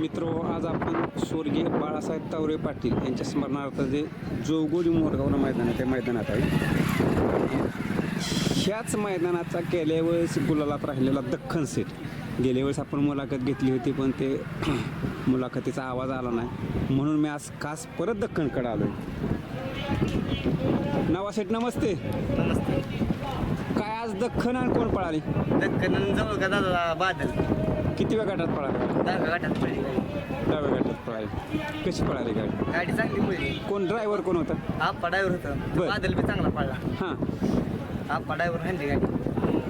मित्र आज आपण स्वर्गीय बाळासाहेब तावरे पाटील यांच्या स्मरणार्थ जे जोगोली मोरगावला मैदान आहे त्या मैदानात आहे. ह्याच मैदानाचा गेल्या वेळेस गुलालात राहिलेला दख्खन सेट गेल्या वेळेस आपण मुलाखत घेतली होती पण ते मुलाखतीचा आवाज आला नाही. म्हणून मी आज खास परत दख्खनकडे आलो नवा सेट नमस्ते. नमस्ते. काय आज दख्खन आणि कोण पळाली? दक्कन जवळ का दादा? बादल. किती वेळ गटात पळाली? गाठात पडली डाव्या गटात पळाली. कशी पळाली गाडी? गाडी चांगली पडली कोण ड्रायव्हर कोण होता? आप्पा ड्रायव्हर होतं. बर. बादल बी चांगला पडला. हां. आप्पा ड्रायव्हर हल्ली गाडी.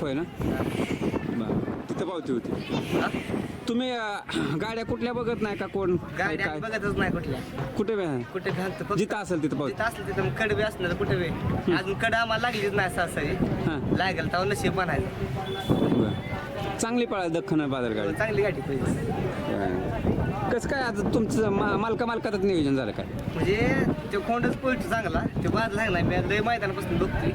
होय ना? बरं. तिथं पावती होती. हा? तुम्ही अं, गाड्या कुठल्या बघत नाही का कोण? काय गाडी काय? बघतच नाही कुठल्या. कुठे बी आहे? कुठे घालतो फक्त. जिथं असेल तिथं पावती. जिथं असलं तिथं मग कडे बी असणार कुठे बी. अजून कडे आम्हाला लागलीच नाही हां. सासरी लागेल तेव्हा नशीब म्हणायचं. चांगली पळाली दख्खन बाजार गाडी. चांगली गाडी पाहिजे. कसं काय आज तुमचं मा मालका मालकातच नियोजन झालं काय? म्हणजे तो कोंडच पळतो चांगला तो बाद लागला मी लय मैदानापासून बघतोय.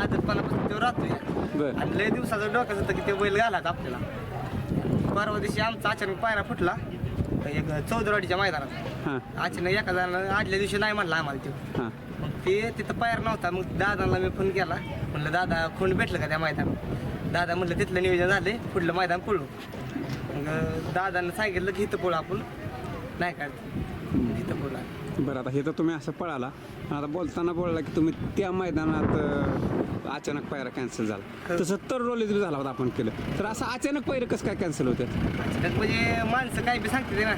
आदतपणापासून तो राहतोय. बरं. आणि लय दिवसाचं डोक्यात होतं की ते बैल घालायचं आपल्याला. परवा दिवशी आमचा अचानक पायरा फुटला एक चौदरवाडीच्या मैदानात. हां. अचानक एका जणानं आदल्या दिवशी नाही म्हणला आम्हाला तो हां. मग ते तिथं पायर नव्हता मग दादाला मी फोन केला. म्हणलं दादा खोंड भेटलं का त्या मैदानात? दादा म्हणलं तिथलं नियोजन झाले पुढलं मैदान पळू. मग दादानं सांगितलं की इथं पळू आपण. नाही का इथं पळू बरं आता हे तर तुम्ही असं पळाला. आता बोलताना बोलला की तुम्ही त्या मैदानात अं, अचानक पायरा कॅन्सल झाला. तसं तर रोली झाला होता आपण केलं. तर असं अचानक पैर कसं काय कॅन्सल होतं? त्यात म्हणजे माणसं काही बी सांगते ते ना.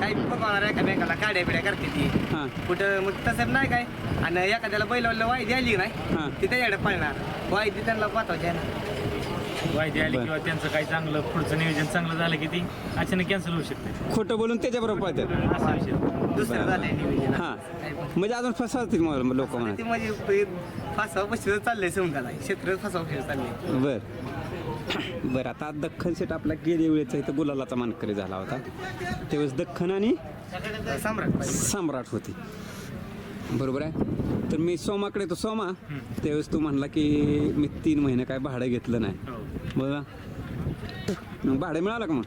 काही बी बघणार एकामेकाला काड्या बिड्या करते ती. हां. कुठं मग तसं नाही काय. आणि एखाद्याला बैलवाला वायदी आली नाही हां. ती त्याच्याकडे पळणार. वायदी त्यांना पाठवायची आहे ना. वायदे आली. किंवा त्यांचं काही चांगलं पुढचं नियोजन चांगलं झालं की ती अचानक कॅन्सल होऊ शकते. खोटं बोलून त्याच्याबरोबर पळतात. असा विषय. दुसरं झालंय नियोजन. हां. म्हणजे अजून फसवतील मग लोक म्हणा. ते म्हणजे फासावा पश्चिम चाललंय समजा क्षेत्र फासावा चाललंय. बर. बरं आता दख्खन सेट आपला गेल्या वेळेचा इथं गुलालाचा मानकरी झाला होता. त्यावेळेस दख्खन आणि सम्राट. सम्राट होती. बरोबर आहे. तर मी सोमाकडे येतो. सोमा त्यावेळेस तू म्हणला की मी तीन महिने काय भाडं घेतलं नाही. हो. बघा मग भाडं मिळालं का मग?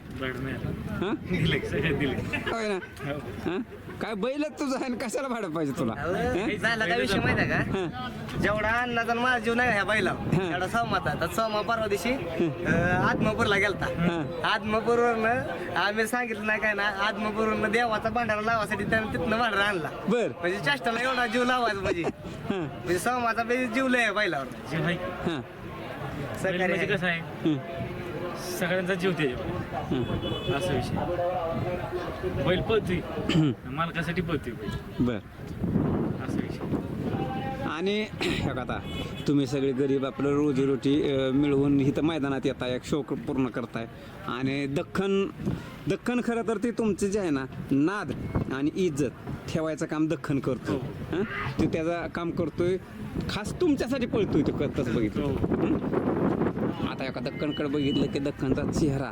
हां? दिले सगळे दिले. होय ना? हो. काय बैलच तुझं आहे आणि कशाला भाडं पाहिजे तुला? हं? झाला काय विषय माहिती आहे का? हां. जेवढा अन्नाचा माझा जीव नाही ह्या बैला. तेवढा सोमाचा तर सोमा परवा दिवशी अं, आत्मापूरला गेलता. हा. आत्मापूरवरनं आम्ही सांगितलं नाही काय ना आत्मापूरवरनं देवाचा भांडारा लावासाठी त्यानं तिथनं भांडारा आणला. बर. म्हणजे चेष्टाला एवढा जीव लावायचा म्हणजे हां. म्हणजे सोमाचा बी जीव लय बैलावर. हां. म्हणजे कसं आहे? हं, सगळ्यांचा जीव हं. असा विषय. बैल पळतोय. मालकासाठी पळतोय बैल. बर. असा विषय. आणि हे आता तुम्ही सगळे गरीब आपलं रोजीरोटी अं, मिळवून इथं मैदानात येताय एक शौक पूर्ण करताय. आणि दख्खन दख्खन खरं तर ते तुमचे जे आहे ना नाद आणि इज्जत ठेवायचं काम दख्खन करतो हं? ते त्याचं काम करतोय. खास तुमच्यासाठी पळतोय तो तसं बघितलं. हं? आता एका दख्खनकडे बघितलं की दख्खनचा चेहरा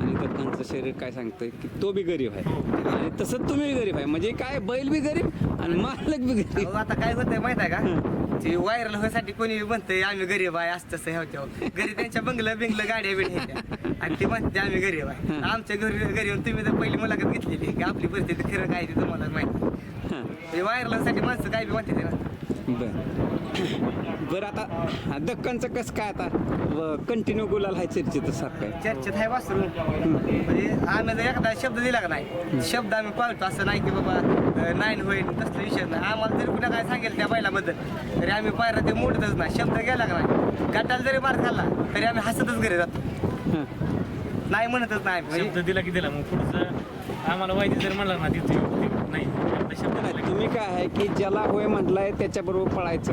आणि दख्खनचं शरीर काय सांगतंय की तो बी गरीब आहे. आणि तसंच तुम्ही बी गरीब आहे. म्हणजे काय बैल बी गरीब आणि मालक बी गरीब. अहो, आता काय होतंय माहीत आहे का? ते व्हायरल होण्यासाठी कोणी म्हणतंय आम्ही गरीब आहे असं तसं ह्याव घरी त्यांच्या बंगलं बिंगलं गाड्या बिड्या येत्या आणि ते म्हणते आम्ही गरीब आहे. आमच्या घरी घरी येऊन तुम्ही तर पहिली मुलाखत घेतलेली की आपली परिस्थिती खरं काय ते तुम्हाला माहिती म्हणजे व्हायरलसाठी माणसं काय बी म्हणते ना. बर. बरं आता दक्कनचं कसं काय आता? कंटिन्यू गुलाल आहे चर्चेत सारखं. आहे चर्चेत आहे वासरू. म्हणजे आम्ही जर एखादा शब्द दिला का नाही? शब्द आम्ही पाळतो असं नाही की बाबा नाही होईल तसला विषय नाही. आम्हाला जरी कुठं काय सांगेल त्या बैलाबद्दल तरी आम्ही पायरा ते मोडतच नाही. शब्द गेला का नाही? गटाला जरी मार खाल्ला तरी आम्ही हसतच घरी जातो. हां. नाही म्हणतच नाही शब्द दिला की दिला मग पुढचं आम्हाला वायदे जर म्हणला ना तिथे शब्द तुम्ही काय आहे की ज्याला होय म्हटलंय त्याच्याबरोबर पळायचं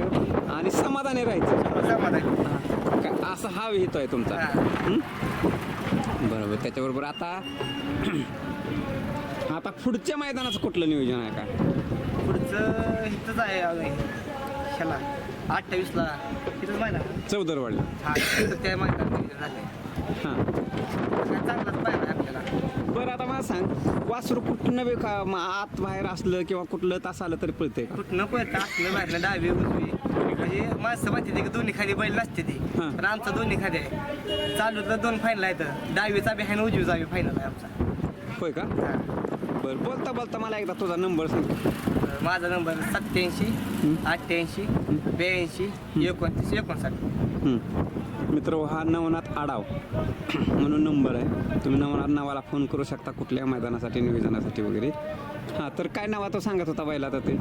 आणि समाधानी राहायचं. समाधान. का- असं हा विहित आहे तुमचा. हा. बरोबर त्याच्याबरोबर आता आता पुढच्या मैदानाचं कुठलं नियोजन आहे का? पुढचं इथंच आहे अजून. ह्याला अठ्ठावीसला. तिथंच माहिती चौदरवाडी हा त्या माहिती झाले हां. चांगलाच पाहिजे आपल्याला. मला सांग वासरू कुठनं बी का म- आत बाहेर असलं किंवा कुठलं तास आलं तरी पळतंय? का कुठनं पळतं? असलं बाहेरनं डावी उजवी. म्हणजे माणसं माहिती की दोन्ही खाली बैल नसते ती. हां. पण आमचा दोन्ही खाली आहे. चालू तर दोन फायनल आहेत. डावीचा बी आहे आणि उजवीचा बी फायनल आहे आमचा. होय का? हा. बरं बोलता बोलता मला एकदा तुझा नंबर सांग. माझा नंबर सत्याऐंशी अठ्ठ्याऐंशी ब्याऐंशी एकोणतीस एकोणसाठ. मित्र हा नवनाथ आडाव म्हणून नंबर आहे. तुम्ही नवनाथ नावाला फोन करू शकता कुठल्या मैदानासाठी निवेदनासाठी वगैरे. हां तर काय नावाचं सांगत होता पहिला तर ते?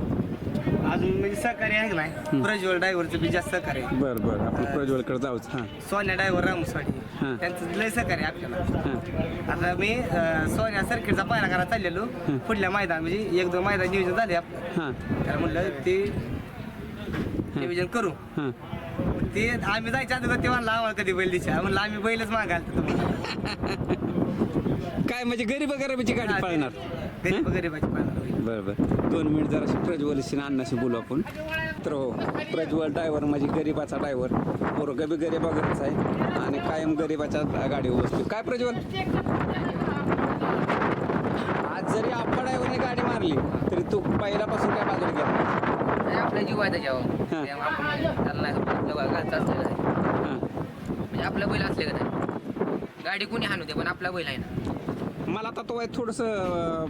अजून म्हणजे सहकार्य आहे नाही प्रज्वल ड्रायव्हरचं बी जास्त सहकार्य आहे. बरं बरं. आपण प्रज्वलकडे जाऊच. हां. सोन्या ड्रायव्हर रामस्वाडी हां. त्यांचं लय सहकार्य आपल्याला. आता मी सोन्या सर्किटचा पायरा करायला चाललेलो. पुढल्या मैदान म्हणजे एक दोन मैदान नियोजन झाले आपलं. हां. तर म्हणलं ते नियोजन करू. ते आम्ही जायच्या अगोदर ते म्हणलं आम्हाला कधी बैल दिशा म्हणलं आम्ही बैलच मागाल काय म्हणजे गरीब गरीबाची गाडी पळणार. गरीब गरीबाची पाळणार. बरं बरं. दोन मिनिट जरा प्रज्वलशी अण्णाशी बोलू आपण. तर हो प्रज्वल ड्रायव्हर म्हणजे गरीबाचा ड्रायव्हर पोरगं बी गरीबागतच आहे. आणि कायम गरीबाच्या गाडीवर बसतो काय प्रज्वल? आज जरी आपण ड्रायव्हरने गाडी मारली तरी तू पहिल्यापासून काय बाजूला गेला नाही? आपला जीव आहे त्याच्यावर. हां. त्यामुळे आपण त्याला नाही आपलं घरचं असलं का नाही? हां. म्हणजे आपला बैल असले का नाही? गाडी कोणी हाणू दे पण आपला बैल आहे ना. मला आता तो आहे थोडंसं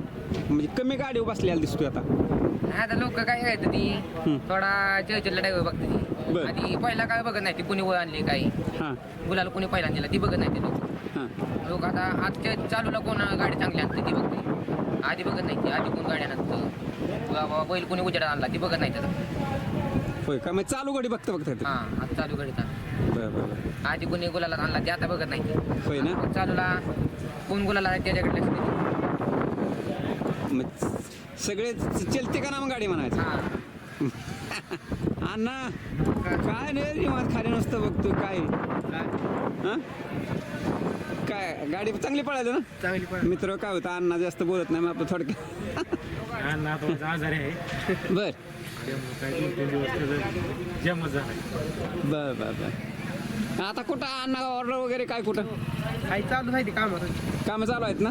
म्हणजे कमी गाडीवर बसलेला दिसतोय आता. नाही आता लोक काय करायचं ती. थोडा चिरचिरला ड्रायव्हर बघते ती. बरं. आधी पहिला काय बघत नाही ती कुणी वर आणली काही. हां. गुलाला कोणी पहिला दिला ती बघत नाही ते लोक. हां. लोक आता आजच्या चालूला कोण गाडी चांगली आणते ती बघते. आधी बघत नाही ती आधी कोण गाडी आणतं बाबा बैल कोणी उजेडात आणला ती बघत नाही त्याचा होय का? मग चालू गाडी बघता बघता येते. हां आता चालू गाडीचा बरं बरं बरं. आधी कोणी गुलाला आणला ते आता बघत नाही ती. होय ना? मग चालूला कोण गुलाला आहे त्याच्याकडे लक्ष देते. मग सगळे चलते का ना मग गाडी म्हणायचं? हां. अण्णा काय नाही निवांत खाली नसतं बघतो काय? हं? काय गाडी चांगली पळायला ना? चांगली पण मित्र काय होतं अण्णा जास्त बोलत नाही मग आपलं थोडक्यात अण्णा थोडासा आजारी आहे. बर. त्यामुळे काय दोन तीन दिवस त्याचं जमत झालं बर बर बर. आता कुठं अण्णा ऑर्डर वगैरे काय कुठं? काही चालू आहे काम कामं चालू आहेत ना?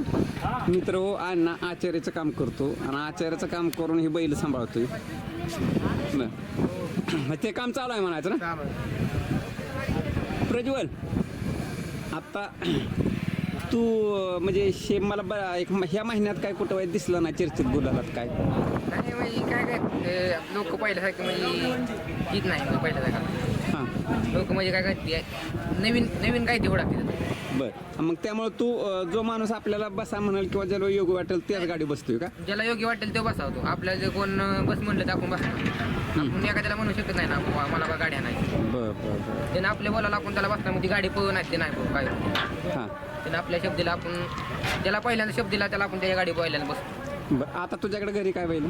मित्र हो अण्णा आचार्याचं काम करतो आणि आचार्याचं काम करून ही बैल सांभाळतोय. बर. मग ते काम चालू आहे म्हणायचं ना? प्रज्वल आता तू म्हणजे शे मला ब एक म- ह्या महिन्यात काय कुठं वाईट दिसलं ना चर्चेत बोलायला काय? नाही म्हणजे काय काय लोक पहिल्यासारखं म्हणजे येत नाही पहिल्यासारखं. हां. लोक म्हणजे काय करते नवीन नवीन काय ते ओळखते बर. मग त्यामुळे तू अं, जो माणूस आपल्याला बसा म्हणाल किंवा ज्याला योग्य वाटेल त्याच गाडी बसतोय का? ज्याला योग्य वाटेल तो बसावतो. आपल्याला जर कोण बस म्हणलं तर आपण बसतो आपण एखाद्याला म्हणू शकत नाही ना बुवा, मला बा गाड्या नाही. बर बर बर. त्यानं आपल्या बोलायला आपण त्याला बसता मग ती गाडी पळू नाही ते नाही पळू काय हां. त्यानं आपल्या शब्दीला आपण ज्याला पहिल्यांदा शब्द दिला त्याला आपण त्याच्या गाडी पहिल्यांदा बसतो. बर आता तुझ्याकडे घरी काय बैल?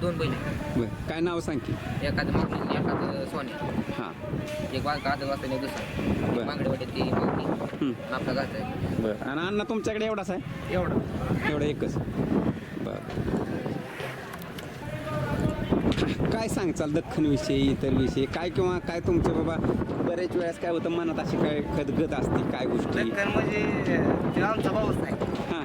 दोन बैल आहेत. बर काय नाव सांग की? एखादं मावशी एखादं सोने हां. एक वाज गाजर वाजता एक दुसरा. बरं. मागडे वाटेल ती हं. आपला बर आणि अण्णा तुमच्याकडे एवढाच आहे? एवढं. एवढं एकच. बर. काय सांगचाल दख्खन विषयी इतर विषयी? काय किंवा काय तुमचे बाबा बरेच वेळेस काय होतं मनात अशी काय खदगत असते काय गोष्टी? दक्कन म्हणजे तो आमचा भाऊच नाही हां.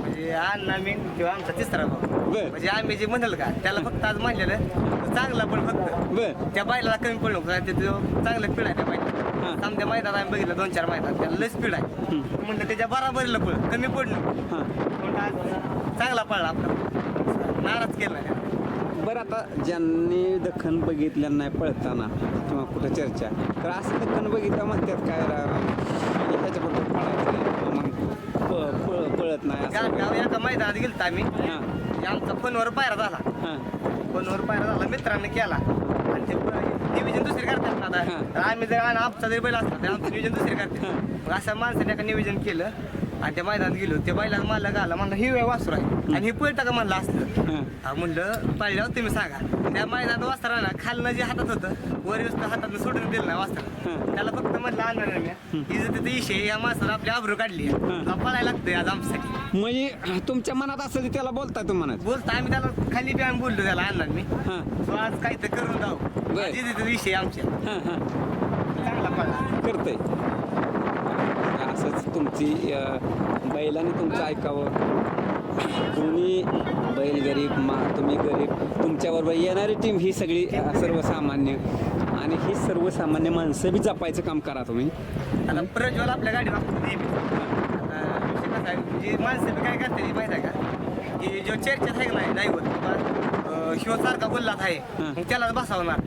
म्हणजे अण्णा मी किंवा आमचा तिसरा भाऊ. बर. म्हणजे आम्ही जे म्हणल का त्याला फक्त आज म्हणलेलं तर चांगला पण फक्त. बर. त्या बैलाला कमी पडलो ते तो चांगलं स्पीड आहे त्या हा. बैला समजा मैदान आम्ही बघितलं दोन चार मैदान त्याला लय स्पीड आहे. म्हणलं त्याच्या बराबरीला पळ कमी पडलो. हां. आज चांगला पडला आपला. नाराज केला त्याला. बरं आता ज्यांनी दख्खन बघितलं नाही पळताना किंवा कुठं चर्चा तर असं दख्खन बघितलं म्हणतात काय रा- ह्याच्याबरोबर पळायचं नाही. किंवा मग पळत नाही असं. एका मैदानात गेलतो आम्ही. हां. आमचा फोनवर पायरा झाला. फोनवर पायरा झाला मित्रांनी केला. आणि ते नियोजन दुसरे करतात आता. आम्ही जर आमचा जरी बैल असला तर आमचं नियोजन दुसरे करतात. मग असं माणसाने एका नियोजन केलं. आणि त्या मैदानात गेलो. त्या बैलाला मारला गाला म्हणलं ही वेळ वासरू आहे. आणि ही पळता का म्हणलं असलं. हां म्हणलं पाहिल्यावर तुम्ही सांगा. त्या मैदानात वासरा ना खालनं जे हातात होतं वर नुसतं हातात सोडून दिलं ना वासरा. त्याला फक्त म्हणलं आणणार नाही मी इज्जत इशे या माणसाला आपली आबरू काढली पळायला लागतंय आज आमच्यासाठी. म्हणजे तुमच्या मनात असं त्याला बोलताय तुम्ही म्हणत बोलता आम्ही त्याला खाली बी आम्ही बोललो त्याला आणणार मी आज काही तर करून जाऊ. विषय आमच्या. चांगला पळला करतंय. तुमची बैलाने तुमचं ऐकावं. तुम्ही बैल गरीब मा तुम्ही गरीब. तुमच्याबरोबर येणारी टीम ही सगळी सर्वसामान्य. आणि ही सर्वसामान्य माणसं बी जपायचं काम करा तुम्ही. आता प्रज्वल आपल्या गाडी आहे, म्हणजे माणसं बी काय करते माहिती आहे का? की जो चर्चेत आहे का नाही ड्रायव्हर शिव सारखा बोललाच आहे. मग त्यालाच बसावणार.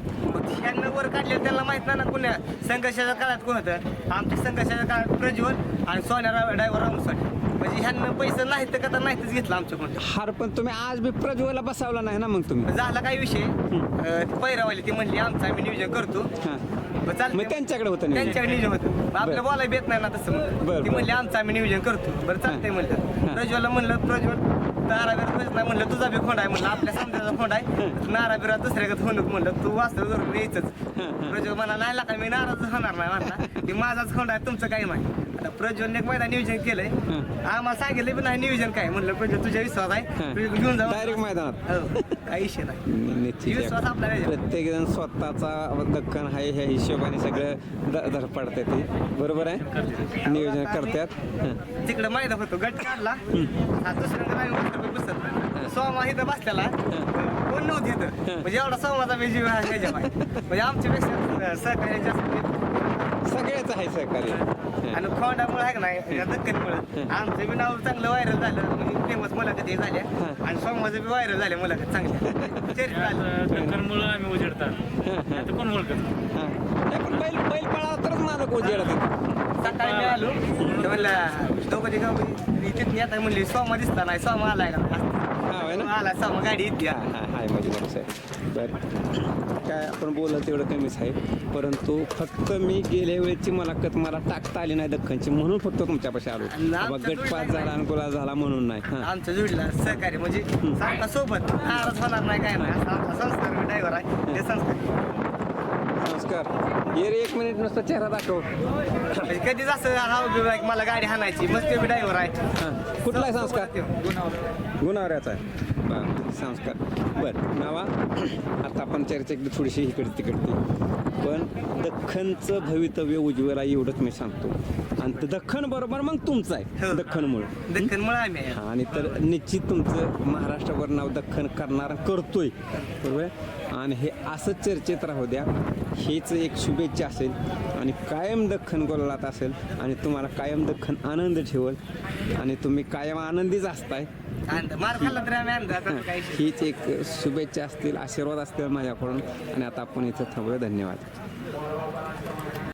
ह्यांना वर काढलेलं त्यांना माहीत नाही ना कुण्या संघर्षाच्या काळात कोण होतं. आमच्या संघर्षाच्या काळात प्रज्वल आणि सोन्या. ड्रायव्हर म्हणजे ह्यांना पैसे नाहीत तर का तर नाहीतच घेतलं आमच्याकडून हार पण तुम्ही आज बी प्रज्वला बसावला नाही ना मग तुम्ही? झाला काय विषय? पैरावाली ती म्हणली आमचं आम्ही नियोजन करतो. मग त्यांच्याकडे होतं. त्यांच्याकडे नियोजन होतं. आपल्या. बोलायला येत नाही ना तसं ती. म्हणली आमचं आम्ही नियोजन करतो. बरं चालतंय. म्हणलं. प्रज्वलला म्हणलं प्रज्वल नाराबिरा नाही म्हणलं तुझा बी खोंड आहे म्हणलं आपल्या समजाचा खोंड आहे. नाराबिरा दुसऱ्याकडे होणं म्हणलं तू वाचतो जरूर यायचंच. प्रज्वल म्हणा नाही लागा मी नाराज होणार नाही म्हणला की माझाच खोंड आहे तुमचं काही नाही. आता प्रज्वलने एक मैदान नियोजन केलंय. आम्हाला सांगितलं पण नाही नियोजन काय म्हणलं प्रज्वल तुझ्या विश्वास आहे. घेऊन जाऊ डायरेक्ट मैदानात. हो. काही विषय नाही. निश्चित विश्वास आपला याच्यावर. प्रत्येक जण स्वतःचा दक्कन आहे ह्या हिशोबाने सगळं ध- धडपडते ते. बरोबर आहे? नियोजन करतात. हं. तिकडे मैदान होतो. गट काढला. हा. बसत सोमा इथं बसलेला. कोण नव्हती इथं? म्हणजे एवढा सोमाचा आहे मागे. म्हणजे आमच्यापेक्षा सहकार्य जास्त सगळेच आहे सहकार्य. हं. आणि खोंडामुळे आहे का नाही या दक्कनमुळे आमचं बी नाव चांगलं व्हायरल झालं म्हणजे फेमस मुलाखती झाल्या. आणि सोमाचं बी व्हायरल झाल्या मुलाखत चांगल्या. चरित्र आलं. दक्कनमुळं आम्ही उजेडतात. कोण ओळखत हां. नाही, पण बैल बैल पळा तरच मालक उजेडत येतो. सकाळी मी आलो. तर म्हणलं दोघं गाव तिथून येतात म्हणली सोमा दिसता नाही सोमा आलाय का हा होय ना? आला सोमा गाडी येते हा हा हाय माझी बरोबर आहे. बरं. काय आपण बोललं तेवढं कमीच आहे. परंतु फक्त मी गेल्या वेळेची मुलाखत मला टाकता आली नाही दख्खनची म्हणून फक्त तुमच्यापाशी आलो. आणि बाबा आमच्या गट पास झाला आणि झाला म्हणून नाही. हां. आमचं जुडला सहकार्य म्हणजे सारखा सोबत नाराज होणार नाही काय नाही. असा आमचा संस्कार ड्रायव्हर आहे. ते संस्कार नमस्कार ये रे एक मिनिट नुसता चेहरा दाखव. कधीच असं हा की मला गाडी हाणायची. मस्त ते ड्रायव्हर आहे. हां. कुठला आहे संस्कार? गुणावऱ्याचा आहे. बरं संस्कार. बरं नावा. आता आपण चर्चा एकदा थोडीशी इकडे तिकडती पण दख्खनचं भवितव्य उज्ज्वला एवढंच मी सांगतो. आणि ते दख्खन बरोबर मग तुमचं आहे हो. दख्खनमुळं. आम्ही आहे. आणि तर निश्चित तुमचं महाराष्ट्रावर नाव दख्खन करणारा करतोय. बरोबर? आहे? आणि हे असंच चर्चेत राहू द्या हेच एक शुभेच्छा असेल आणि कायम दख्खन गोलात असेल आणि तुम्हाला कायम दख्खन आनंद ठेवल आणि तुम्ही कायम आनंदीच असताय. मार खाल्ला तरी आम्ही हीच एक शुभेच्छा असतील आशीर्वाद असतील माझ्याकडून. आणि आता आपण इथं थांबूया धन्यवाद.